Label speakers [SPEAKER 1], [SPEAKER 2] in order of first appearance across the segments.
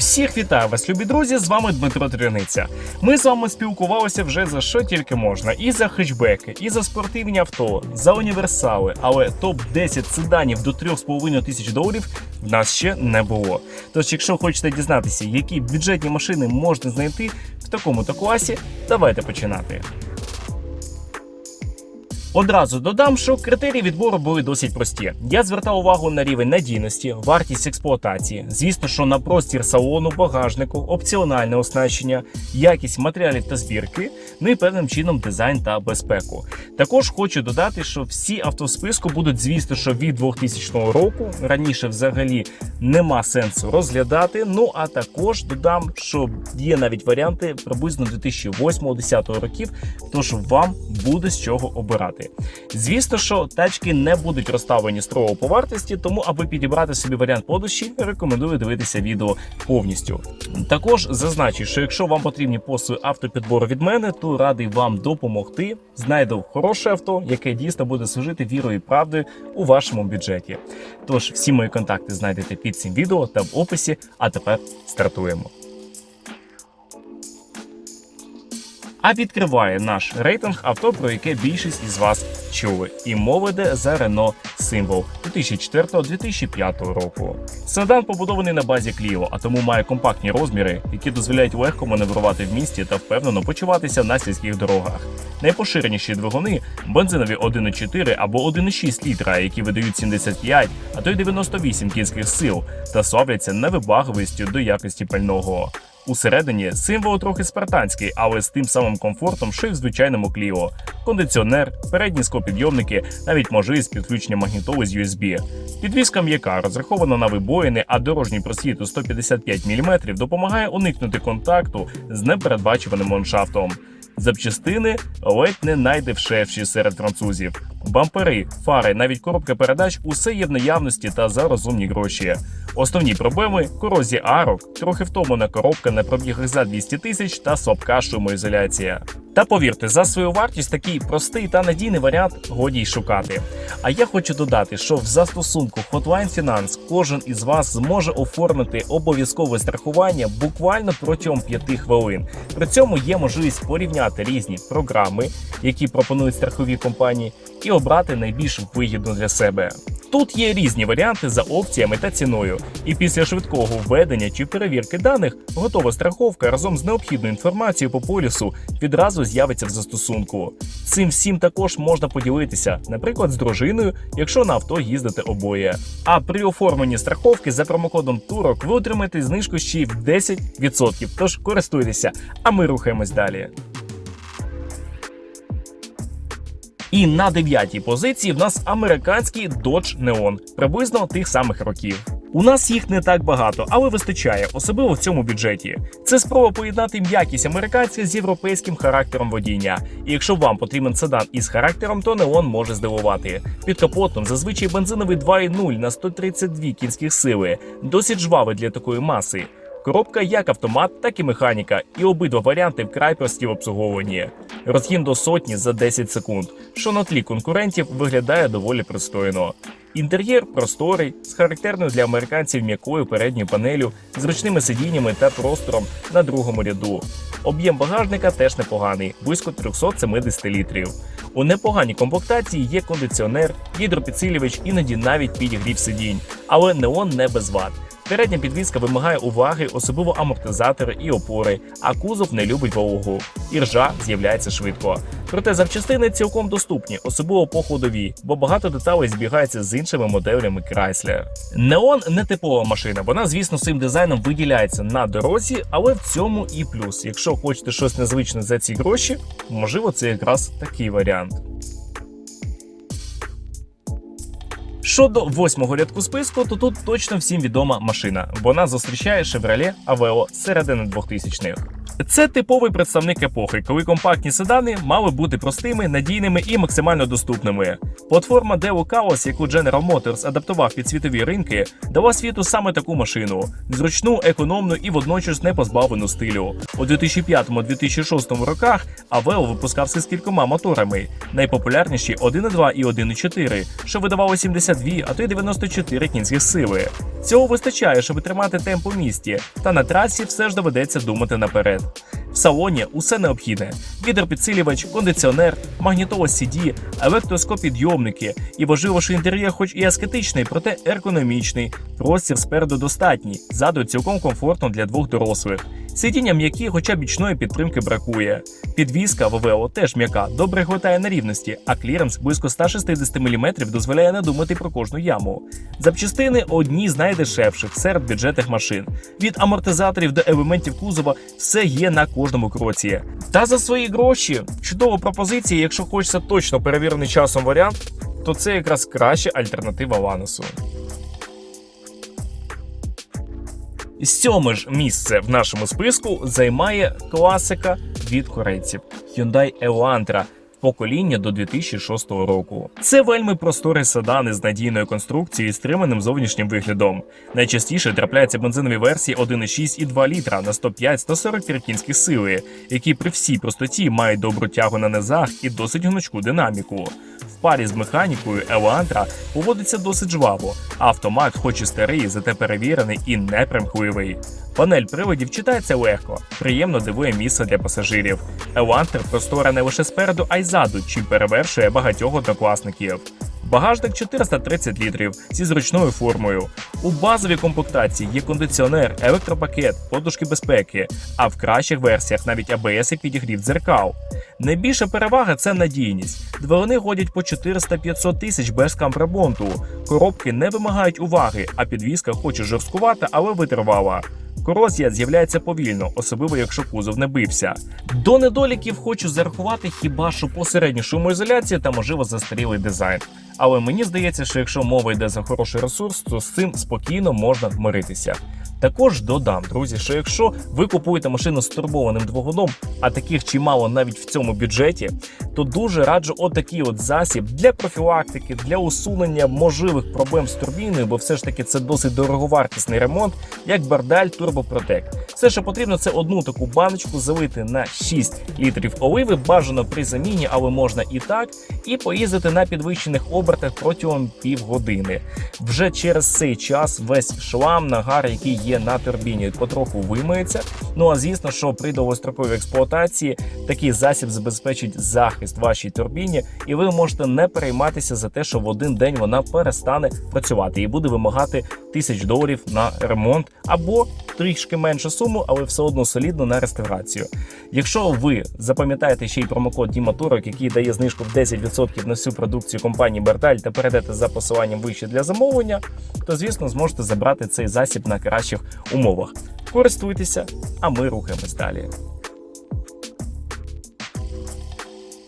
[SPEAKER 1] Всіх вітаю вас, любі друзі! З вами Дмитро Триниця. Ми з вами спілкувалися вже за що тільки можна: і за хетчбеки, і за спортивні авто, за універсали. Але топ 10 седанів до 3,5 тисяч доларів в нас ще не було. Тож, якщо хочете дізнатися, які бюджетні машини можна знайти в такому-то класі, давайте починати. Одразу додам, що критерії відбору були досить прості. Я звертав увагу на рівень надійності, вартість експлуатації. Звісно, що на простір салону, багажнику, опціональне оснащення, якість матеріалів та збірки, ну і певним чином дизайн та безпеку. Також хочу додати, що всі авто в списку будуть, звісно, що від 2000 року раніше взагалі нема сенсу розглядати. Ну а також додам, що є навіть варіанти приблизно 2008-2010 років, тож вам буде з чого обирати. Звісно, що тачки не будуть розставлені строго по вартості, тому аби підібрати собі варіант по рекомендую дивитися відео повністю. Також зазначу, що якщо вам потрібні послуги автопідбору від мене, то радий вам допомогти. Знайду хороше авто, яке дійсно буде служити вірою і правдою у вашому бюджеті. Тож всі мої контакти знайдете під цим відео та в описі. А тепер стартуємо. А відкриває наш рейтинг авто, про яке більшість із вас чули. І мова йде за Renault Symbol 2004-2005 року. Седан побудований на базі Clio, а тому має компактні розміри, які дозволяють легко маневрувати в місті та впевнено почуватися на сільських дорогах. Найпоширеніші двигуни бензинові 1,4 або 1,6 літра, які видають 75, а то й 98 кінських сил та славляться невибагливістю до якості пального. Усередині символ трохи спартанський, але з тим самим комфортом, що й в звичайному Кліо. Кондиціонер, передні склопідйомники, навіть можливість підключення магнітоли з USB. Підвізка м'яка розрахована на вибоїни, а дорожній просвіт у 155 мм допомагає уникнути контакту з непередбачуваним ландшафтом. Запчастини ледь не найдешевші серед французів. Бампери, фари, навіть коробка передач усе є в наявності та за розумні гроші. Основні проблеми корозія арок, трохи втомлена коробка на пробігах за 200 тисяч та слабка шумоізоляція. Та повірте, за свою вартість такий простий та надійний варіант годі й шукати. А я хочу додати, що в застосунку Hotline Finance кожен із вас зможе оформити обов'язкове страхування буквально протягом 5 хвилин. При цьому є можливість порівняти різні програми, які пропонують страхові компанії, і обрати найбільш вигідну для себе. Тут є різні варіанти за опціями та ціною, і після швидкого введення чи перевірки даних готова страховка разом з необхідною інформацією по полісу відразу з'явиться в застосунку. Цим всім також можна поділитися, наприклад, з дружиною, якщо на авто їздите обоє. А при оформленні страховки за промокодом Турок ви отримаєте знижку ще й в 10%. Тож користуйтеся, а ми рухаємось далі. І на дев'ятій позиції в нас американський Dodge Neon, приблизно тих самих років. У нас їх не так багато, але вистачає, особливо в цьому бюджеті. Це спроба поєднати м'якість американця з європейським характером водіння. І якщо вам потрібен седан із характером, то Neon може здивувати. Під капотом зазвичай бензиновий 2.0 на 132 кінських сили, досить жвавий для такої маси. Коробка як автомат, так і механіка, і обидва варіанти вкрай прості в обслуговуванні. Розгін до сотні за 10 секунд, що на тлі конкурентів виглядає доволі пристойно. Інтер'єр просторий, з характерною для американців м'якою передньою панелю, зручними сидіннями та простором на другому ряду. Об'єм багажника теж непоганий, близько 370 літрів. У непоганій комплектації є кондиціонер, гідропідсилювач, іноді навіть підігрів сидінь, але неон не без вад. Передня підвізка вимагає уваги, особливо амортизатори і опори, а кузов не любить вологу. І ржа з'являється швидко. Проте запчастини цілком доступні, особливо по ходовій, бо багато деталей збігається з іншими моделями Chrysler. Неон не типова машина, вона, звісно, своїм дизайном виділяється на дорозі, але в цьому і плюс. Якщо хочете щось незвичне за ці гроші, можливо, це якраз такий варіант. Щодо восьмого рядку списку, то тут точно всім відома машина. Вона зустрічає Chevrolet Aveo середини 2000-х. Це типовий представник епохи, коли компактні седани мали бути простими, надійними і максимально доступними. Платформа Deo Chaos, яку General Motors адаптував під світові ринки, дала світу саме таку машину: зручну, економну і водночас не позбавлену стилю. У 2005-2006 роках Aveo випускався з кількома моторами. Найпопулярніші 1.2 і 1.4, що видавало 72, а то й 94 кінських сили. Цього вистачає, щоб тримати темп у місті, та на трасі все ж доведеться думати наперед. Салоні усе необхідне: гідропідсилювач, кондиціонер, магнітола CD, електроскопідйомники і важливо, що інтер'єр, хоч і аскетичний, проте ергономічний. Простір спереду достатній, ззаду цілком комфортно для двох дорослих. Сидіння м'які, хоча бічної підтримки бракує. Підвізка в ОВО теж м'яка, добре глотає на рівності, а кліренс близько 160 мм дозволяє не думати про кожну яму. Запчастини одні з найдешевших серед бюджетних машин. Від амортизаторів до елементів кузова все є на кожному кроці. Та за свої гроші чудова пропозиція, якщо хочеться точно перевірений часом варіант, то це якраз краща альтернатива Ланосу. Сьоме ж місце в нашому списку займає класика від корейців. Hyundai Elantra покоління до 2006 року. Це вельми просторий седан із надійною конструкцією і стриманим зовнішнім виглядом. Найчастіше трапляються бензинові версії 1,6 і 2 літра на 105-143 кінські сили, які при всій простоті мають добру тягу на низах і досить гнучку динаміку. В парі з механікою Елантра поводиться досить жваво. Автомат, хоч і старий, зате перевірений і непримхливий. Панель приводів читається легко, приємно дивує місце для пасажирів. Елантер простора не лише спереду, а й ззаду, чим перевершує багатьох однокласників. Багажник 430 літрів зі зручною формою. У базовій комплектації є кондиціонер, електропакет, подушки безпеки, а в кращих версіях навіть АБС і підігрів дзеркал. Найбільша перевага це надійність. Двигуни ходять по 400-500 тисяч без кампремонту. Коробки не вимагають уваги, а підвізка хоч і жорсткувата, але витривала. Корозія з'являється повільно, особливо якщо кузов не бився. До недоліків хочу зарахувати хіба що посередню шумоізоляцію та можливо застарілий дизайн. Але мені здається, що якщо мова йде за хороший ресурс, то з цим спокійно можна вмиритися. Також додам, друзі, що якщо ви купуєте машину з турбованим двигуном, а таких чимало навіть в цьому бюджеті, то дуже раджу отакий от засіб для профілактики, для усунення можливих проблем з турбіною, бо все ж таки це досить дороговартісний ремонт, як Бардаль Protect. Все, що потрібно, це одну таку баночку залити на 6 літрів оливи, бажано при заміні, але можна і так, і поїздити на підвищених обертах протягом півгодини. Вже через цей час весь шлам, нагар, який є на турбіні, потроху вимиється. Ну а звісно, що при довгостроковій експлуатації такий засіб забезпечить захист вашій турбіні, і ви можете не перейматися за те, що в один день вона перестане працювати і буде вимагати тисяч доларів на ремонт або трішки меншу суму, але все одно солідно на реставрацію. Якщо ви запам'ятаєте ще й промокод Діматорок, який дає знижку в 10% на всю продукцію компанії Берталь та перейдете за посиланням вище для замовлення, то звісно зможете забрати цей засіб на кращих умовах. Користуйтеся, а ми рухаємось далі.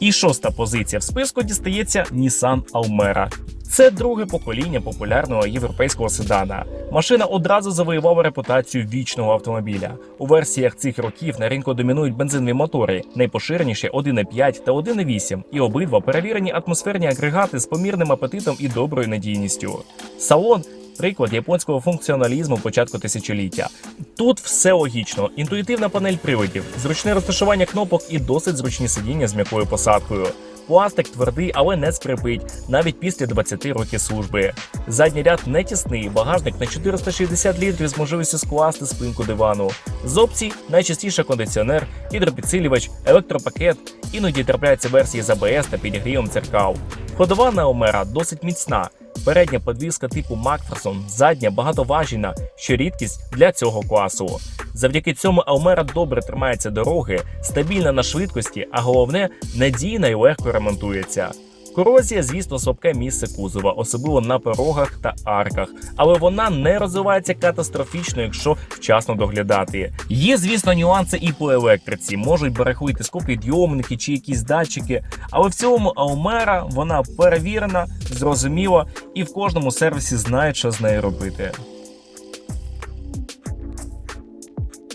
[SPEAKER 1] І шоста позиція в списку дістається Nissan Almera. Це друге покоління популярного європейського седана. Машина одразу завоювала репутацію вічного автомобіля. У версіях цих років на ринку домінують бензинові мотори, найпоширеніші 1,5 та 1,8, і обидва перевірені атмосферні агрегати з помірним апетитом і доброю надійністю. Салон приклад японського функціоналізму початку тисячоліття. Тут все логічно: інтуїтивна панель приводів, зручне розташування кнопок і досить зручні сидіння з м'якою посадкою. Пластик твердий, але не скрипить, навіть після 20 років служби. Задній ряд не тісний, багажник на 460 літрів з можливістю скласти спинку дивану. З опцій найчастіше кондиціонер, гідропідсилювач, електропакет, іноді трапляються версії з АБС та підігрівом дзеркал. Ходова на Омера досить міцна. Передня подвізка типу Макферсон, задня багатоважіна, що рідкість для цього класу. Завдяки цьому Алмера добре тримається дороги, стабільна на швидкості, а головне надійна і легко ремонтується. Корозія, звісно, слабке місце кузова, особливо на порогах та арках, але вона не розвивається катастрофічно, якщо вчасно доглядати. Є, звісно, нюанси і по електриці, можуть барахлити скопідйомники чи якісь датчики, але в цілому Аумера вона перевірена, зрозуміла і в кожному сервісі знають, що з нею робити.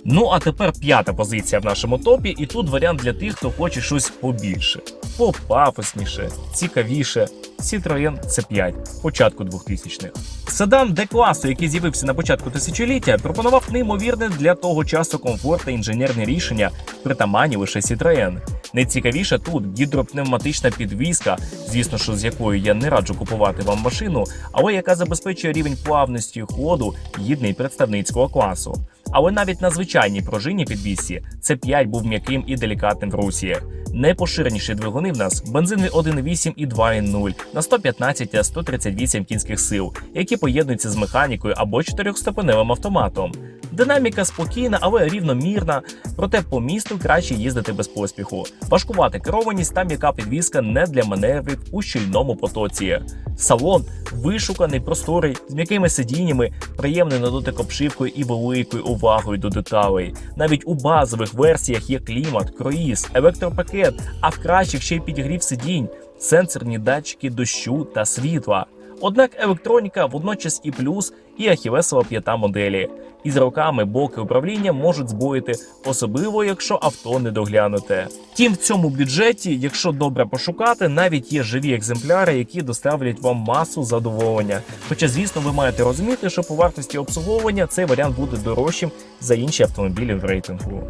[SPEAKER 1] Ну а тепер п'ята позиція в нашому топі, і тут варіант для тих, хто хоче щось побільше, попафосніше, цікавіше. Citroën C5 початку 2000-х. Седан D-класу, який з'явився на початку тисячоліття, пропонував неймовірне для того часу комфорт та інженерне рішення, притаманні лише Citroën. Найцікавіше тут гідропневматична підвізка, звісно, що з якою я не раджу купувати вам машину, але яка забезпечує рівень плавності ходу гідний представницького класу. Але навіть на звичайній пружині підвісці це 5 був м'яким і делікатним в русі. Найпоширеніші двигуни в нас бензинові 1.8 і 2.0 на 115 та 138 кінських сил, які поєднуються з механікою або чотирьохступеневим автоматом. Динаміка спокійна, але рівномірна, проте по місту краще їздити без поспіху. Важкувати керованість та м'яка підвізка не для маневрів у щільному потоці. Салон вишуканий, просторий, з м'якими сидіннями, приємний на дотик обшивкою і великою увагою до деталей. Навіть у базових версіях є клімат, круїз, електропакет, а в кращих ще й підігрів сидінь, сенсорні датчики дощу та світла. Однак електроніка водночас і плюс, і ахілесова п'ята моделі. І з роками боки управління можуть збоїти, особливо якщо авто не доглянуте. Тім в цьому бюджеті, якщо добре пошукати, навіть є живі екземпляри, які доставлять вам масу задоволення. Хоча, звісно, ви маєте розуміти, що по вартості обслуговування цей варіант буде дорожчим за інші автомобілі в рейтингу.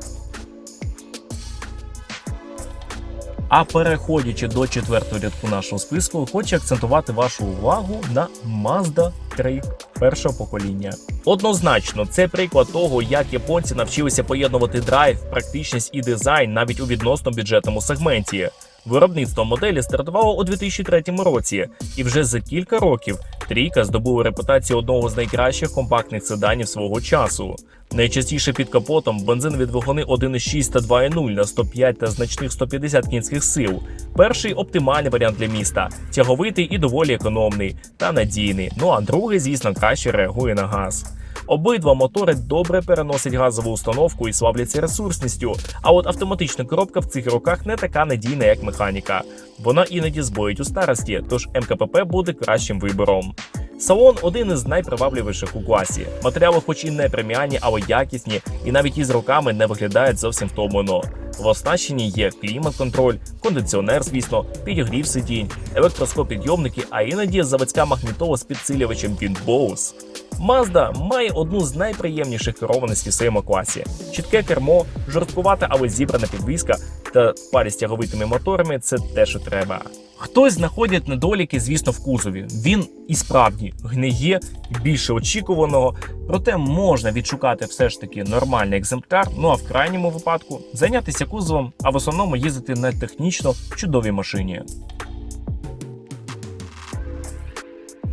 [SPEAKER 1] А переходячи до четвертого рядку нашого списку, хочу акцентувати вашу увагу на Mazda 3 першого покоління. Однозначно, це приклад того, як японці навчилися поєднувати драйв, практичність і дизайн навіть у відносно бюджетному сегменті. Виробництво моделі стартувало у 2003 році, і вже за кілька років трійка здобула репутацію одного з найкращих компактних седанів свого часу. Найчастіше під капотом бензинові двигуни 1.6 та 2.0 на 105 та значних 150 кінських сил. Перший оптимальний варіант для міста, тяговитий і доволі економний та надійний. Ну а другий, звісно, краще реагує на газ. Обидва мотори добре переносять газову установку і славляться ресурсністю. А от автоматична коробка в цих роках не така надійна, як механіка. Вона іноді збоїть у старості, тож МКПП буде кращим вибором. Салон один із найпривабливіших у класі. Матеріали, хоч і не преміальні, але якісні, і навіть із роками не виглядають зовсім втомлено. В оснащенні є клімат-контроль, кондиціонер, звісно, підігрів сидінь, електроскопідйомники, а іноді заводська магнітола з підсилювачем Windows. Mazda має одну з найприємніших керованостей в своєму класі: чітке кермо, жорсткувата, але зібрана підвізка та парі з тяговитими моторами це те, що треба. Хтось знаходить недоліки, звісно, в кузові. Він і справді гниє більше очікуваного, проте можна відшукати все ж таки нормальний екземпляр. Ну а в крайньому випадку зайнятися кузовом, а в основному їздити на технічно чудовій машині.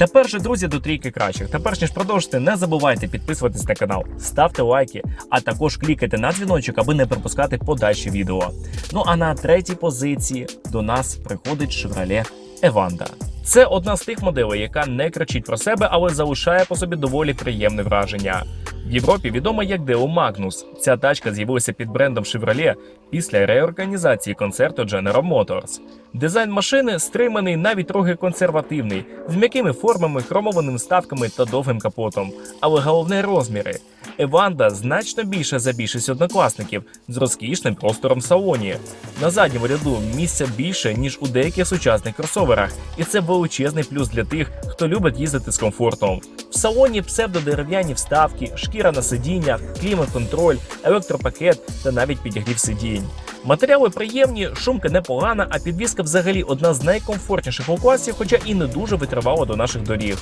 [SPEAKER 1] Тепер же, друзі, до трійки кращих. Та перш ніж продовжити, не забувайте підписуватись на канал, ставте лайки, а також клікайте на дзвіночок, аби не пропускати подальші відео. Ну а на третій позиції до нас приходить Chevrolet Evander. Це одна з тих моделей, яка не кричить про себе, але залишає по собі доволі приємне враження. В Європі відома як Deo Magnus. Ця тачка з'явилася під брендом Chevrolet після реорганізації концерту General Motors. Дизайн машини стриманий, навіть трохи консервативний, з м'якими формами, хромованими ставками та довгим капотом. Але головне розміри. Еванда значно більше за більшість однокласників з розкішним простором салоні. На задньому ряду місця більше, ніж у деяких сучасних кросоверах, і це величезний плюс для тих, хто любить їздити з комфортом. В салоні псевдодерев'яні вставки, шкіра на сидіннях, клімат-контроль, електропакет та навіть підігрів сидінь. Матеріали приємні, шумка непогана, а підвізка взагалі одна з найкомфортніших у класі, хоча і не дуже витривала до наших доріг.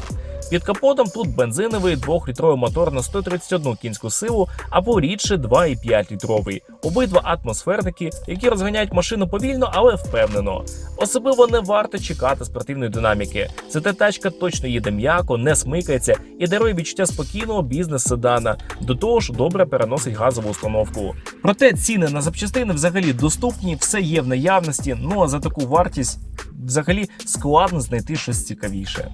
[SPEAKER 1] Під капотом тут бензиновий 2-літровий мотор на 131 кінську силу або рідше 2,5 літровий. Обидва атмосферники, які розганяють машину повільно, але впевнено. Особливо не варто чекати спортивної динаміки. Зате тачка точно їде м'яко, не смикається і дарує відчуття спокійного бізнес-седана. До того ж, добре переносить газову установку. Проте ціни на запчастини взагалі доступні, все є в наявності. Ну а за таку вартість взагалі складно знайти щось цікавіше.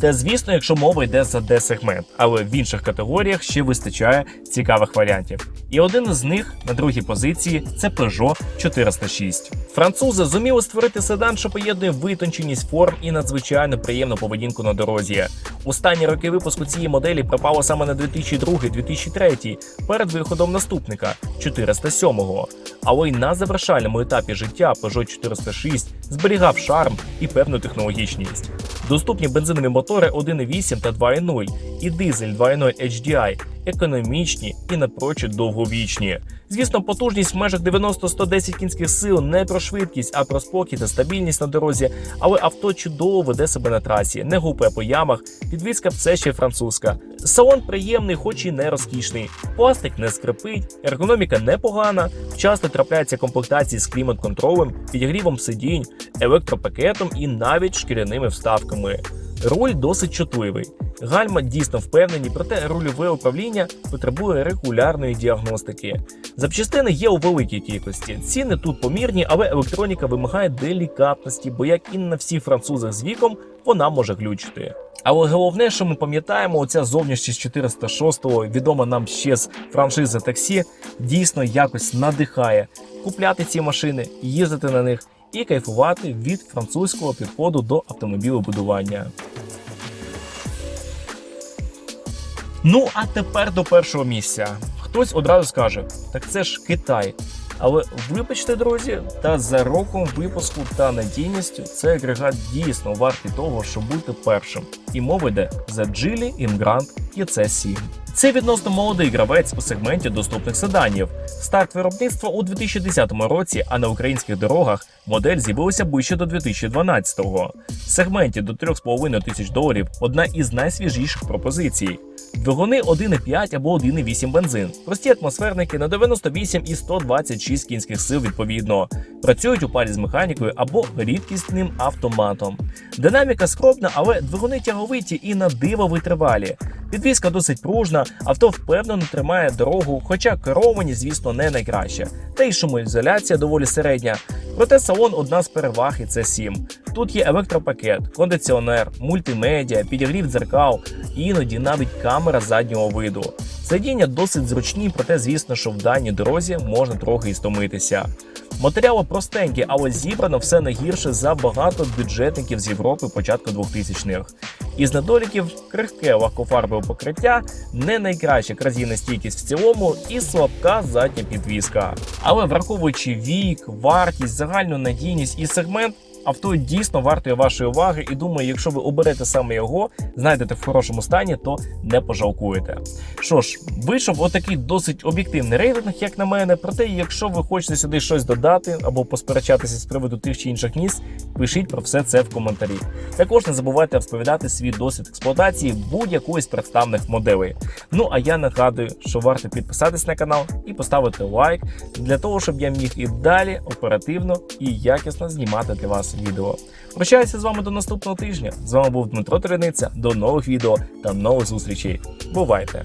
[SPEAKER 1] Та звісно, якщо мова йде за D-сегмент, але в інших категоріях ще вистачає цікавих варіантів. І один із них на другій позиції це Peugeot 406. Французи зуміли створити седан, що поєднує витонченість форм і надзвичайно приємну поведінку на дорозі. Останні роки випуску цієї моделі припало саме на 2002-2003, перед виходом наступника 407-го. Але й на завершальному етапі життя Peugeot 406 зберігав шарм і певну технологічність. Доступні бензинові мотори 1.8 та 2.0 і дизель 2.0 HDI економічні і напрочуд довговічні. Звісно, потужність в межах 90-110 кінських сил не про швидкість, а про спокій та стабільність на дорозі. Але авто чудово веде себе на трасі, не гупе по ямах, підвізка все ще французька. Салон приємний, хоч і не розкішний. Пластик не скрипить, ергономіка непогана. Часто трапляються комплектації з клімат-контролем, підігрівом сидінь, електропакетом і навіть шкіряними вставками. Руль досить чутливий. Гальма дійсно впевнені, проте рульове управління потребує регулярної діагностики. Запчастини є у великій кількості. Ціни тут помірні, але електроніка вимагає делікатності, бо як і на всіх французах з віком, вона може глючити. Але головне, що ми пам'ятаємо, оця зовнішність 406-го, відома нам ще з франшизи таксі, дійсно якось надихає купляти ці машини, їздити на них і кайфувати від французького підходу до автомобілебудування. Ну а тепер до першого місця. Хтось одразу скаже: так це ж Китай. Але вибачте, друзі, та за роком випуску та надійністю цей агрегат дійсно вартий того, щоб бути першим. І мова йде за Geely Imgrant EC7. Це відносно молодий гравець у сегменті доступних седанів. Старт виробництва у 2010 році, а на українських дорогах модель з'явилася ближче до 2012-го. В сегменті до 3,5 тисяч доларів одна із найсвіжіших пропозицій. Двигуни 1,5 або 1,8 бензин, прості атмосферники на 98 і 126 кінських сил відповідно. Працюють у парі з механікою або рідкісним автоматом. Динаміка скромна, але двигуни тяговиті і на диво витривалі. Підвізка досить пружна, авто впевнено тримає дорогу, хоча керованість, звісно, не найкраща. Та й шумоізоляція доволі середня. Проте салон одна з переваг і це 7. Тут є електропакет, кондиціонер, мультимедіа, підігрів дзеркал, іноді навіть камера заднього виду. Сидіння досить зручні, проте, звісно, що в даній дорозі можна трохи і стомитися. Матеріали простенькі, але зібрано все не гірше за багато бюджетників з Європи початку 2000-х. Із недоліків крихке лакофарбове покриття, не найкраща кразійна стійкість в цілому і слабка задня підвіска. Але враховуючи вік, вартість, загальну надійність і сегмент. Авто дійсно вартує вашої уваги, і думаю, якщо ви оберете саме його, знайдете в хорошому стані, то не пожалкуєте. Що ж, вийшов отакий досить об'єктивний рейтинг, як на мене. Проте, якщо ви хочете сюди щось додати або посперечатися з приводу тих чи інших місць, пишіть про все це в коментарі. Також не забувайте розповідати свій досвід експлуатації будь-якої з представних моделей. Ну а я нагадую, що варто підписатись на канал і поставити лайк для того, щоб я міг і далі оперативно і якісно знімати для вас відео. Прощаюся з вами до наступного тижня. З вами був Дмитро Терениця. До нових відео та нових зустрічей. Бувайте!